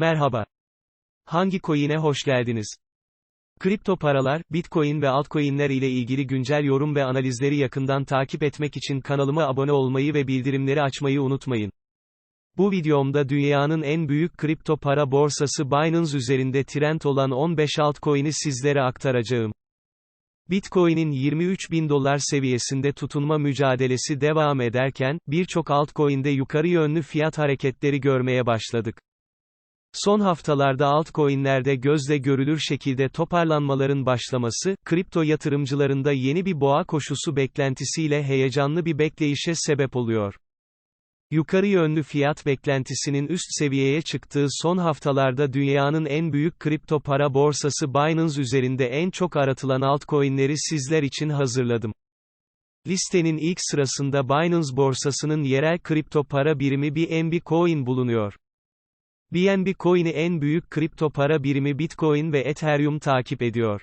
Merhaba. Hangi coin'e hoş geldiniz? Kripto paralar, Bitcoin ve altcoin'ler ile ilgili güncel yorum ve analizleri yakından takip etmek için kanalıma abone olmayı ve bildirimleri açmayı unutmayın. Bu videomda dünyanın en büyük kripto para borsası Binance üzerinde trend olan 15 altcoin'i sizlere aktaracağım. Bitcoin'in 23 bin dolar seviyesinde tutunma mücadelesi devam ederken, birçok altcoin'de yukarı yönlü fiyat hareketleri görmeye başladık. Son haftalarda altcoin'lerde gözle görülür şekilde toparlanmaların başlaması, kripto yatırımcılarında yeni bir boğa koşusu beklentisiyle heyecanlı bir bekleyişe sebep oluyor. Yukarı yönlü fiyat beklentisinin üst seviyeye çıktığı son haftalarda dünyanın en büyük kripto para borsası Binance üzerinde en çok aratılan altcoin'leri sizler için hazırladım. Listenin ilk sırasında Binance borsasının yerel kripto para birimi BNB Coin bulunuyor. BNB Coin'i en büyük kripto para birimi Bitcoin ve Ethereum takip ediyor.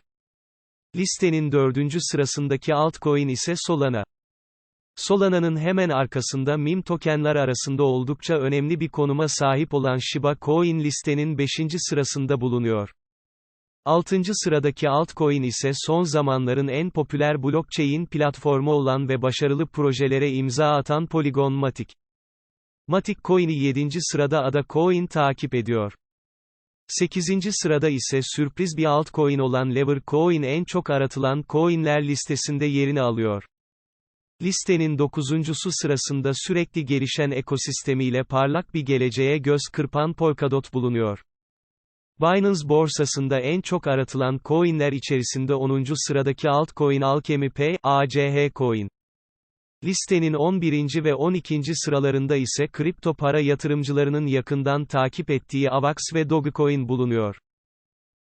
Listenin dördüncü sırasındaki altcoin ise Solana. Solana'nın hemen arkasında meme tokenlar arasında oldukça önemli bir konuma sahip olan Shiba Coin listenin 5. sırasında bulunuyor. 6. sıradaki altcoin ise son zamanların en popüler blockchain platformu olan ve başarılı projelere imza atan Polygon Matic. Matic Coin'i 7. sırada Ada Coin takip ediyor. 8. sırada ise sürpriz bir altcoin olan Lever Coin en çok aratılan coinler listesinde yerini alıyor. Listenin dokuzuncusu sırasında sürekli gelişen ekosistemiyle parlak bir geleceğe göz kırpan Polkadot bulunuyor. Binance borsasında en çok aratılan coinler içerisinde 10. sıradaki altcoin Alchemy Pay, ACH Coin. Listenin 11. ve 12. sıralarında ise kripto para yatırımcılarının yakından takip ettiği AVAX ve Dogecoin bulunuyor.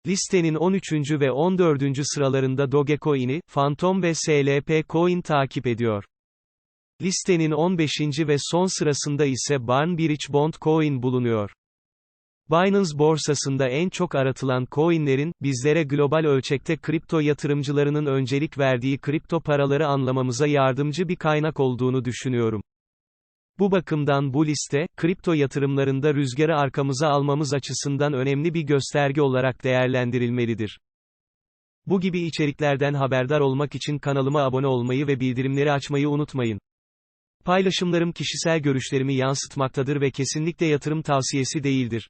Listenin 13. ve 14. sıralarında Dogecoin'i, Phantom ve SLP Coin takip ediyor. Listenin 15. ve son sırasında ise Barn Bridge Bond Coin bulunuyor. Binance borsasında en çok aratılan coinlerin, bizlere global ölçekte kripto yatırımcılarının öncelik verdiği kripto paraları anlamamıza yardımcı bir kaynak olduğunu düşünüyorum. Bu bakımdan bu liste, kripto yatırımlarında rüzgarı arkamıza almamız açısından önemli bir gösterge olarak değerlendirilmelidir. Bu gibi içeriklerden haberdar olmak için kanalıma abone olmayı ve bildirimleri açmayı unutmayın. Paylaşımlarım kişisel görüşlerimi yansıtmaktadır ve kesinlikle yatırım tavsiyesi değildir.